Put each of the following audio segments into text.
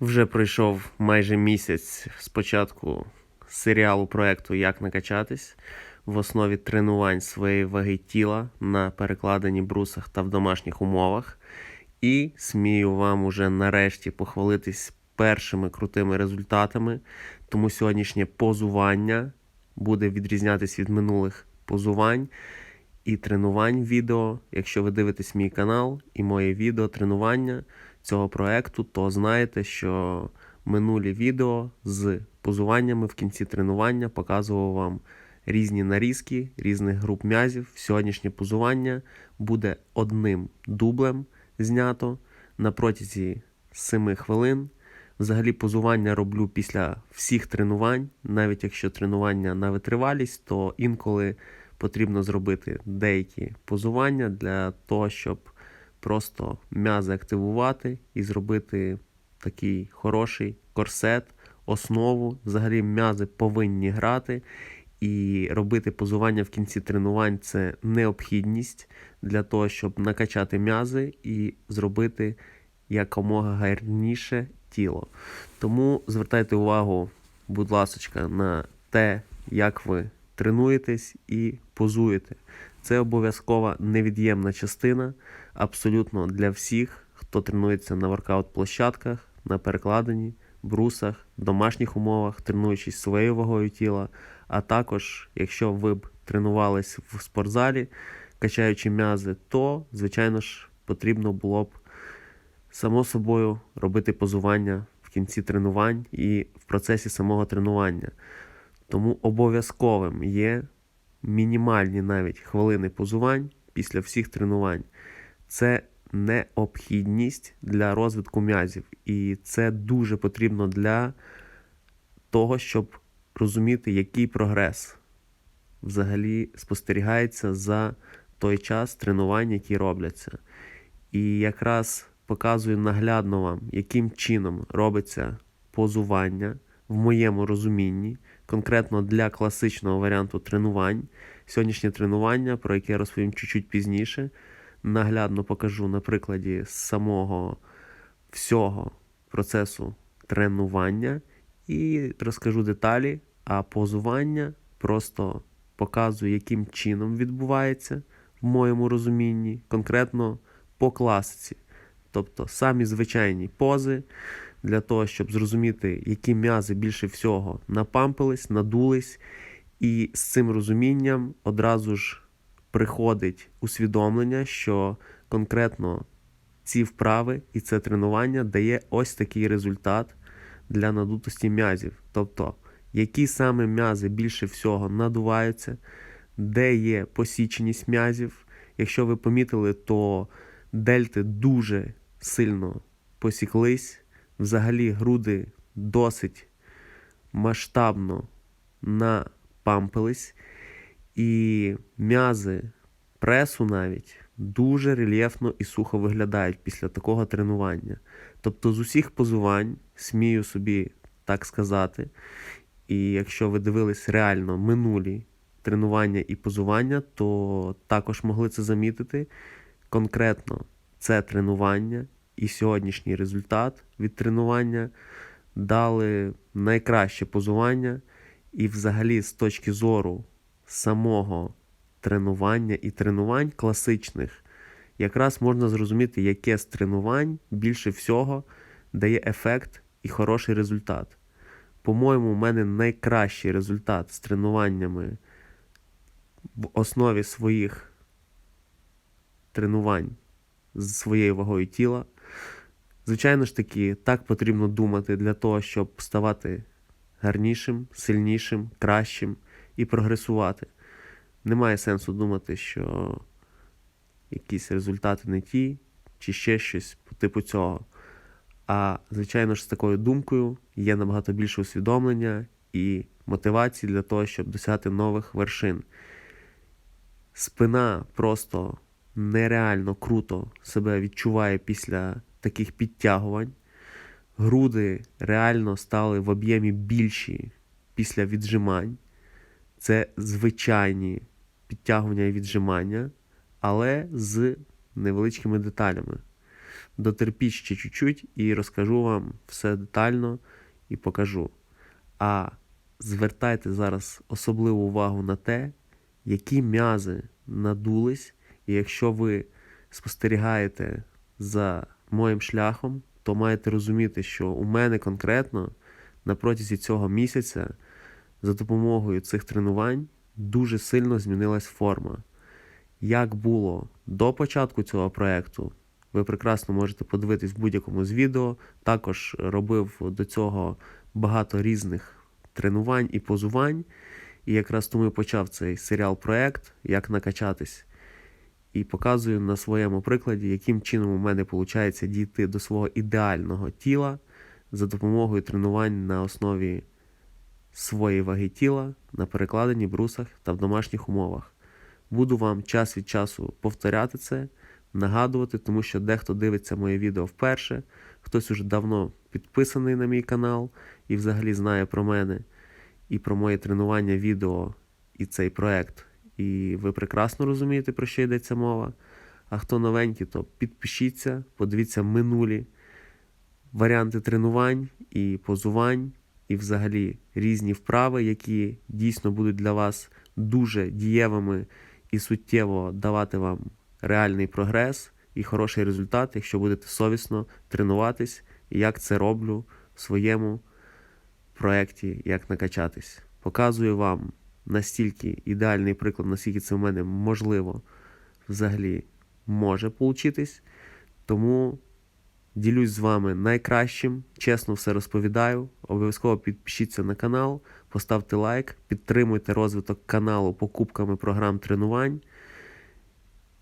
Вже пройшов майже місяць з початку серіалу проекту Як накачатись в основі тренувань своєї ваги тіла на перекладенні брусах та в домашніх умовах. І смію вам уже нарешті похвалитись першими крутими результатами. Тому сьогоднішнє позування буде відрізнятись від минулих позувань і тренувань відео. Якщо ви дивитесь мій канал і моє відео тренування цього проекту, то знаєте, що минулі відео з позуваннями в кінці тренування показував вам різні нарізки різних груп м'язів. Сьогоднішнє позування буде одним дублем знято на протязі 7 хвилин. Взагалі позування роблю після всіх тренувань, навіть якщо тренування на витривалість, то інколи потрібно зробити деякі позування для того, щоб просто м'язи активувати і зробити такий хороший корсет, основу. Взагалі м'язи повинні грати. І робити позування в кінці тренувань це необхідність для того, щоб накачати м'язи і зробити якомога гарніше тіло. Тому звертайте увагу, будь ласка, на те, як ви тренуєтесь і позуєте. Це обов'язкова невід'ємна частина абсолютно для всіх, хто тренується на воркаут-площадках, на перекладенні, брусах, домашніх умовах, тренуючись своєю вагою тіла. А також, якщо ви б тренувались в спортзалі, качаючи м'язи, то, звичайно ж, потрібно було б само собою робити позування в кінці тренувань і в процесі самого тренування. Тому обов'язковим є мінімальні навіть хвилини позувань після всіх тренувань. Це необхідність для розвитку м'язів. І це дуже потрібно для того, щоб розуміти, який прогрес взагалі спостерігається за той час тренувань, які робляться. І якраз показую наглядно вам, яким чином робиться позування в моєму розумінні, конкретно для класичного варіанту тренувань. Сьогоднішнє тренування, про яке я розповім чуть-чуть пізніше, наглядно покажу на прикладі самого всього процесу тренування і розкажу деталі, а позування просто показую, яким чином відбувається в моєму розумінні, конкретно по класиці. Тобто самі звичайні пози для того, щоб зрозуміти, які м'язи більше всього напампились, надулись, і з цим розумінням одразу ж приходить усвідомлення, що конкретно ці вправи і це тренування дає ось такий результат для надутості м'язів. Тобто, які саме м'язи більше всього надуваються, де є посіченість м'язів. Якщо ви помітили, то дельти дуже сильно посіклись. Взагалі груди досить масштабно напампились. І м'язи пресу навіть дуже рельєфно і сухо виглядають після такого тренування. Тобто з усіх позувань, смію собі так сказати, і якщо ви дивились реально минулі тренування і позування, то також могли це замітити. Конкретно це тренування і сьогоднішній результат від тренування дали найкраще позування, і взагалі з точки зору самого тренування і тренувань класичних, якраз можна зрозуміти, яке з тренувань більше всього дає ефект і хороший результат. По-моєму, у мене найкращий результат з тренуваннями в основі своїх тренувань з своєю вагою тіла. Звичайно ж таки, так потрібно думати для того, щоб ставати гарнішим, сильнішим, кращим і прогресувати. Немає сенсу думати, що якісь результати не ті, чи ще щось по типу цього. А, звичайно ж, з такою думкою є набагато більше усвідомлення і мотивації для того, щоб досягти нових вершин. Спина просто нереально круто себе відчуває після таких підтягувань. Груди реально стали в об'ємі більші після віджимань. Це звичайні підтягування і віджимання, але з невеличкими деталями. дотерпіть ще чуть-чуть і розкажу вам все детально і покажу. А звертайте зараз особливу увагу на те, які м'язи надулись, і якщо ви спостерігаєте за моїм шляхом, то маєте розуміти, що у мене конкретно на протязі цього місяця за допомогою цих тренувань дуже сильно змінилась форма. Як було до початку цього проєкту, ви прекрасно можете подивитись в будь-якому з відео. Також робив до цього багато різних тренувань і позувань. І якраз тому і почав цей серіал-проект, як накачатись. І показую на своєму прикладі, яким чином у мене виходить дійти до свого ідеального тіла за допомогою тренувань на основі своєї ваги тіла на перекладенні брусах та в домашніх умовах. Буду вам час від часу повторяти це, нагадувати, тому що дехто дивиться моє відео вперше, хтось уже давно підписаний на мій канал і взагалі знає про мене і про моє тренування відео і цей проект. І ви прекрасно розумієте, про що йдеться мова. А хто новенький, то підпишіться, подивіться минулі варіанти тренувань і позувань, і взагалі різні вправи, які дійсно будуть для вас дуже дієвими і суттєво давати вам реальний прогрес і хороший результат, якщо будете совісно тренуватись, як це роблю в своєму проєкті Як накачатись. Показую вам настільки ідеальний приклад, наскільки це в мене можливо взагалі може получитись. Тому ділюсь з вами найкращим, чесно все розповідаю. Обов'язково підпишіться на канал, поставте лайк, підтримуйте розвиток каналу покупками програм тренувань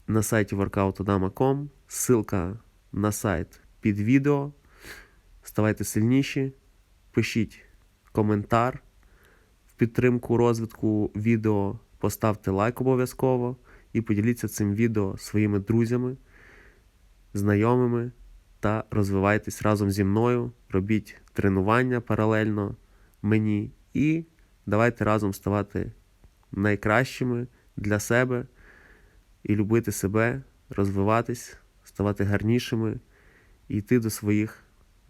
на сайті workoutodama.com. Ссылка на сайт під відео. Ставайте сильніші, пишіть коментар в підтримку розвитку відео, поставте лайк обов'язково і поділіться цим відео своїми друзями, знайомими та розвивайтесь разом зі мною. Робіть тренування паралельно мені і давайте разом ставати найкращими для себе і любити себе, розвиватись, ставати гарнішими і йти до своїх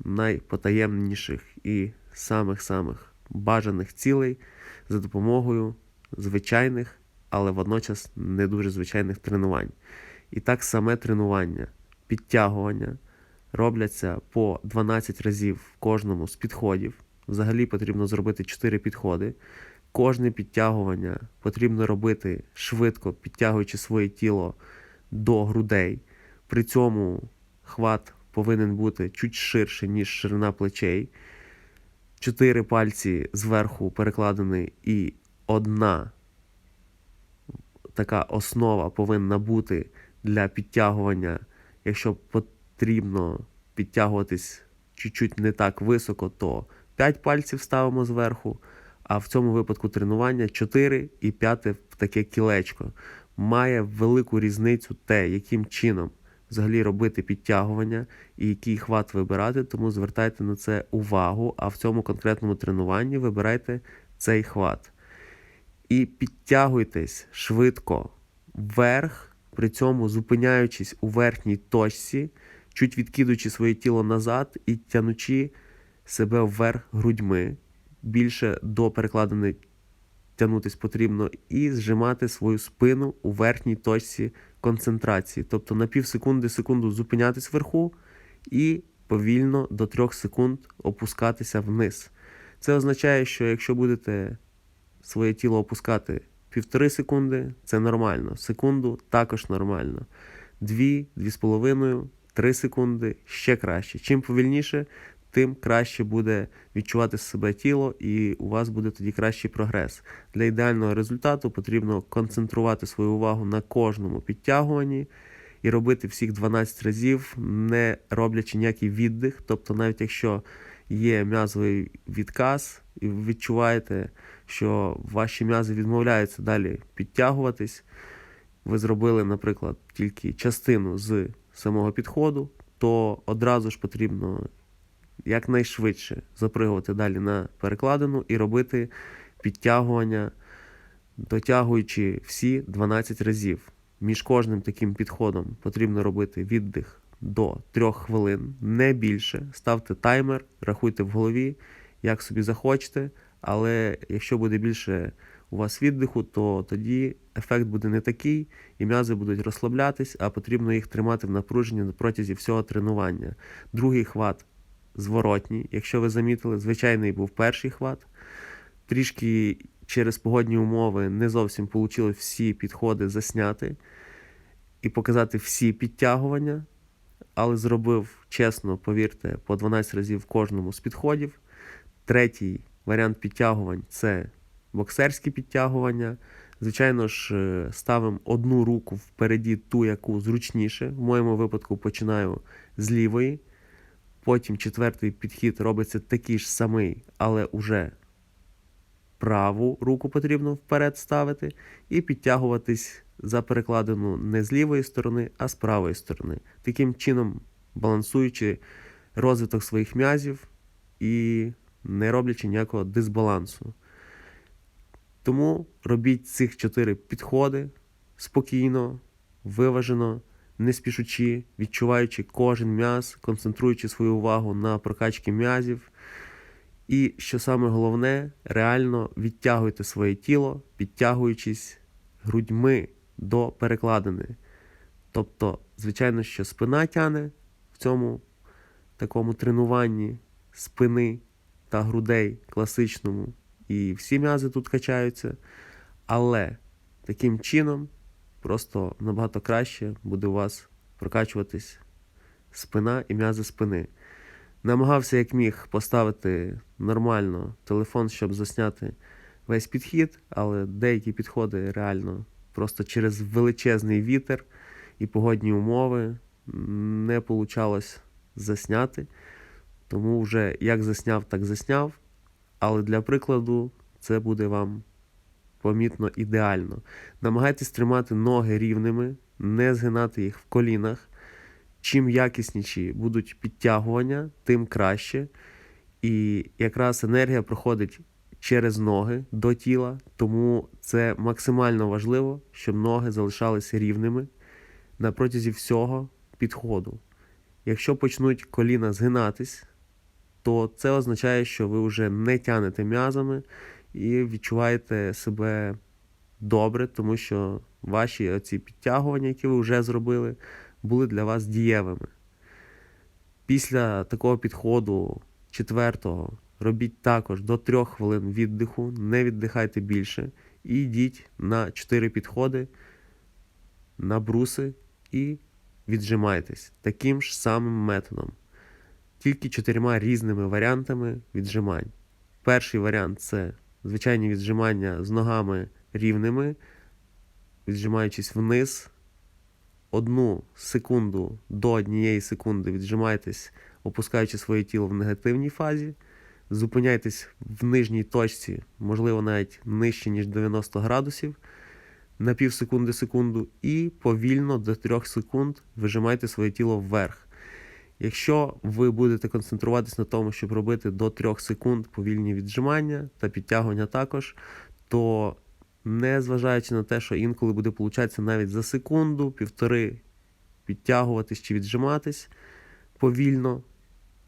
найпотаємніших і самих-самих бажаних цілей за допомогою звичайних, але водночас не дуже звичайних тренувань. І так саме тренування, підтягування робляться по 12 разів в кожному з підходів. Взагалі потрібно зробити 4 підходи. Кожне підтягування потрібно робити швидко, підтягуючи своє тіло до грудей. При цьому хват повинен бути чуть ширше, ніж ширина плечей. Чотири пальці зверху перекладені, і одна така основа повинна бути для підтягування. Якщо потрібно підтягуватись чуть-чуть не так високо, то 5 пальців ставимо зверху. А в цьому випадку тренування 4 і 5 в таке кілечко. Має велику різницю те, яким чином взагалі робити підтягування і який хват вибирати, тому звертайте на це увагу. А в цьому конкретному тренуванні вибирайте цей хват. І підтягуйтесь швидко вверх, при цьому зупиняючись у верхній точці, чуть відкидуючи своє тіло назад і тянучи себе вверх грудьми. Більше до перекладини тягнутись потрібно і зжимати свою спину у верхній точці концентрації. Тобто на пів секунди секунду зупинятись вверху і повільно до 3 секунд опускатися вниз. Це означає, що якщо будете своє тіло опускати півтори секунди, це нормально. Секунду також нормально. Дві, дві з половиною, три секунди ще краще. Чим повільніше, тим краще буде відчувати себе тіло, і у вас буде тоді кращий прогрес. Для ідеального результату потрібно концентрувати свою увагу на кожному підтягуванні і робити всіх 12 разів, не роблячи ніякий віддих. Тобто, навіть якщо є м'язовий відказ, і ви відчуваєте, що ваші м'язи відмовляються далі підтягуватись, ви зробили, наприклад, тільки частину з самого підходу, то одразу ж потрібно якнайшвидше запригувати далі на перекладину і робити підтягування, дотягуючи всі 12 разів. Між кожним таким підходом потрібно робити віддих до 3 хвилин, не більше. Ставте таймер, рахуйте в голові, як собі захочете. Але якщо буде більше у вас віддиху, то тоді ефект буде не такий, і м'язи будуть розслаблятись, а потрібно їх тримати в напруженні на протязі всього тренування. Другий хват зворотній. Якщо ви замітили, звичайний був перший хват. Трішки через погодні умови не зовсім вийшло всі підходи засняти і показати всі підтягування, але зробив чесно, повірте, по 12 разів в кожному з підходів. Третій варіант підтягувань це боксерські підтягування. Звичайно ж, е, ставимо одну руку впереді, ту, яку зручніше. В моєму випадку починаю з лівої. Потім четвертий підхід робиться такий ж самий, але уже праву руку потрібно вперед ставити і підтягуватись за перекладину не з лівої сторони, а з правої сторони. Таким чином, балансуючи розвиток своїх м'язів і не роблячи ніякого дисбалансу. Тому робіть цих чотири підходи спокійно, виважено, не спішучи, відчуваючи кожен м'яз, концентруючи свою увагу на прокачці м'язів. І що саме головне, реально відтягуйте своє тіло, підтягуючись грудьми до перекладини. Тобто, звичайно, що спина тяне в цьому такому тренуванні спини та грудей класичному, і всі м'язи тут качаються. Але таким чином просто набагато краще буде у вас прокачуватись спина і м'язи спини. Намагався як міг поставити нормально телефон, щоб засняти весь підхід, але деякі підходи реально просто через величезний вітер і погодні умови не вийшло засняти. Тому вже як засняв, так засняв. Але для прикладу це буде вам помітно ідеально. Намагайтесь тримати ноги рівними, не згинати їх в колінах. Чим якісніші будуть підтягування, тим краще. І якраз енергія проходить через ноги до тіла, тому це максимально важливо, щоб ноги залишалися рівними на протязі всього підходу. Якщо почнуть коліна згинатись, то це означає, що ви вже не тянете м'язами і відчуваєте себе добре, тому що ваші оці підтягування, які ви вже зробили, були для вас дієвими. Після такого підходу четвертого робіть також до 3 хвилин віддиху, не віддихайте більше. І йдіть на 4 підходи на бруси і віджимайтесь таким ж самим методом. Тільки чотирма різними варіантами віджимань. Перший варіант це звичайні віджимання з ногами рівними, віджимаючись вниз. Одну секунду до однієї секунди віджимайтесь, опускаючи своє тіло в негативній фазі. Зупиняйтесь в нижній точці, можливо, навіть нижче, ніж 90 градусів на пів секунди секунду, і повільно до 3 секунд вижимайте своє тіло вверх. Якщо ви будете концентруватись на тому, щоб робити до 3 секунд повільні віджимання та підтягування також, то не зважаючи на те, що інколи буде получатися навіть за секунду, півтори підтягуватись чи віджиматись повільно,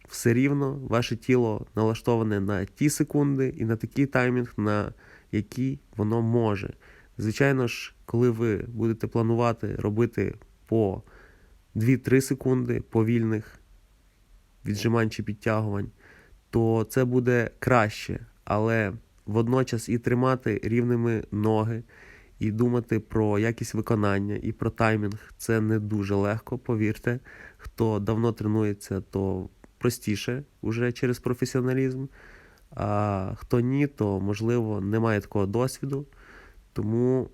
все рівно ваше тіло налаштоване на ті секунди і на такий таймінг, на який воно може. Звичайно ж, коли ви будете планувати робити по 2-3 секунди повільних віджимань чи підтягувань, то це буде краще, але водночас і тримати рівними ноги, і думати про якість виконання і про таймінг це не дуже легко, повірте. Хто давно тренується, то простіше уже через професіоналізм. А хто ні, то можливо не має такого досвіду. Тому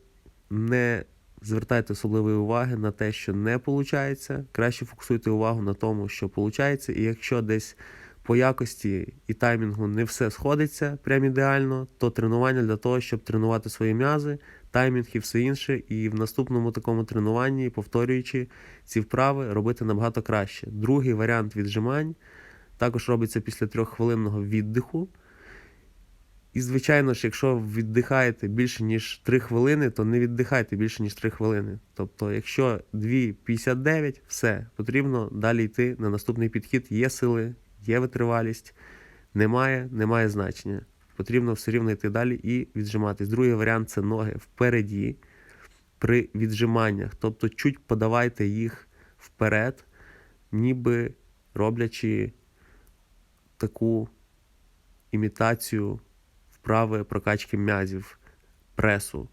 не звертайте особливої уваги на те, що не виходить. Краще фокусуйте увагу на тому, що виходить. І якщо десь по якості і таймінгу не все сходиться прям ідеально, то тренування для того, щоб тренувати свої м'язи, таймінг і все інше. І в наступному такому тренуванні, повторюючи ці вправи, робити набагато краще. Другий варіант віджимань також робиться після трьоххвилинного віддиху. І, звичайно ж, якщо віддихаєте більше, ніж 3 хвилини, то не віддихайте більше, ніж 3 хвилини. Тобто, якщо 2,59, все, потрібно далі йти на наступний підхід. Є сили, є витривалість, немає, немає значення. Потрібно все рівно йти далі і віджиматись. Другий варіант це ноги впереді при віджиманнях. Тобто, чуть подавайте їх вперед, ніби роблячи таку імітацію вправи прокачки м'язів, пресу.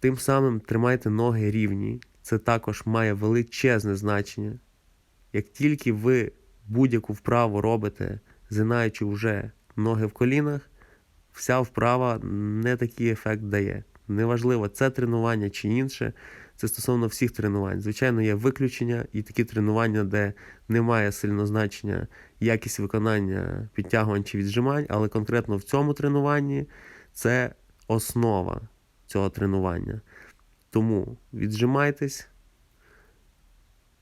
Тим самим тримайте ноги рівні. Це також має величезне значення. Як тільки ви будь-яку вправу робите, згинаючи вже ноги в колінах, вся вправа не такий ефект дає. Неважливо, це тренування чи інше, це стосовно всіх тренувань. Звичайно, є виключення і такі тренування, де немає сильно значення якість виконання підтягувань чи віджимань, але конкретно в цьому тренуванні це основа цього тренування. Тому віджимайтесь,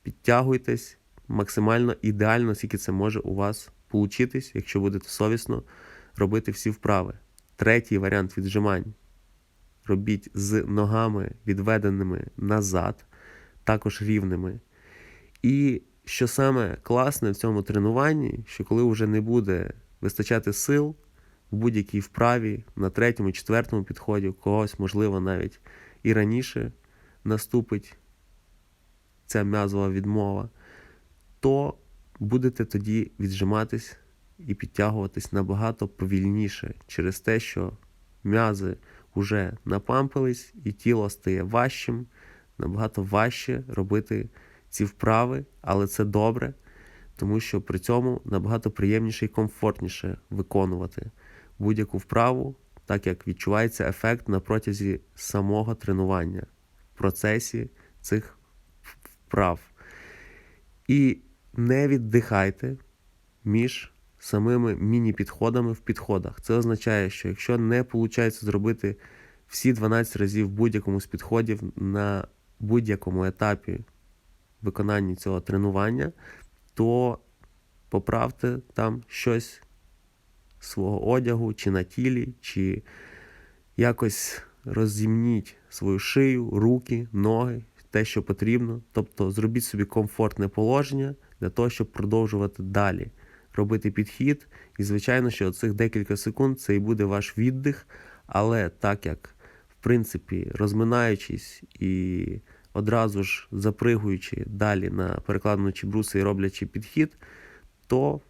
підтягуйтесь максимально ідеально, скільки це може у вас получитись, якщо будете совісно робити всі вправи. Третій варіант віджимань. Робіть з ногами відведеними назад, також рівними. І що саме класне в цьому тренуванні, що коли вже не буде вистачати сил в будь-якій вправі, на третьому, четвертому підході, когось, можливо, навіть і раніше наступить ця м'язова відмова, то будете тоді віджиматись і підтягуватись набагато повільніше через те, що м'язи вже напампились, і тіло стає важчим, набагато важче робити ці вправи, але це добре, тому що при цьому набагато приємніше і комфортніше виконувати будь-яку вправу, так як відчувається ефект на протязі самого тренування в процесі цих вправ. І не віддихайте між самими міні-підходами в підходах. Це означає, що якщо не виходить зробити всі 12 разів в будь-якому з підходів на будь-якому етапі виконанні цього тренування, то поправте там щось свого одягу, чи на тілі, чи якось розімніть свою шию, руки, ноги, те, що потрібно. Тобто зробіть собі комфортне положення для того, щоб продовжувати далі робити підхід. І, звичайно, що цих декілька секунд це і буде ваш віддих, але так як, в принципі, розминаючись і одразу ж запригуючи далі на перекладину бруси і роблячи підхід, то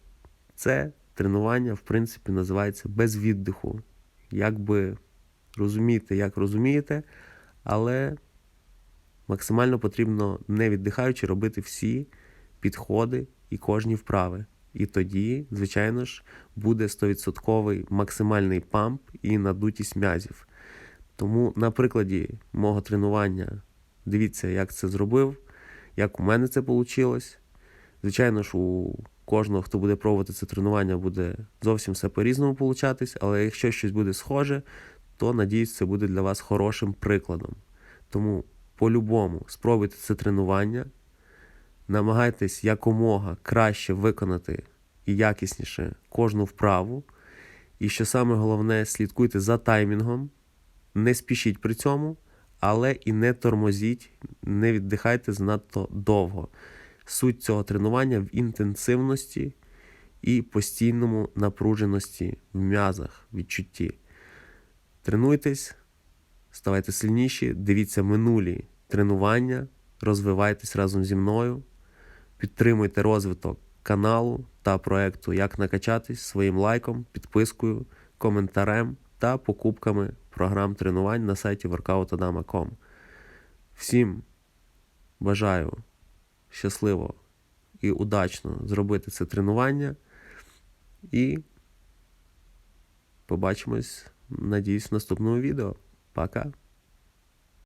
це тренування, в принципі, називається без віддиху. Якби розумієте, як розумієте, але максимально потрібно не віддихаючи робити всі підходи і кожні вправи. І тоді, звичайно ж, буде 100% максимальний памп і надутість м'язів. Тому на прикладі мого тренування дивіться, як це зробив, як у мене це вийшло. Звичайно ж, у кожного, хто буде пробувати це тренування, буде зовсім все по-різному получатись, але якщо щось буде схоже, то надіюсь, це буде для вас хорошим прикладом. Тому по-любому спробуйте це тренування намагайтесь якомога краще виконати і якісніше кожну вправу. І що саме головне, слідкуйте за таймінгом, не спішіть при цьому, але і не тормозіть, не віддихайте занадто довго. Суть цього тренування в інтенсивності і постійному напруженості в м'язах, відчутті. Тренуйтесь, ставайте сильніші, дивіться минулі тренування, розвивайтесь разом зі мною. Підтримуйте розвиток каналу та проекту Як накачатись своїм лайком, підпискою, коментарем та покупками програм тренувань на сайті workoutadama.com. Всім бажаю щасливо і удачно зробити це тренування. І побачимось, надіюсь, в наступному відео. Пока!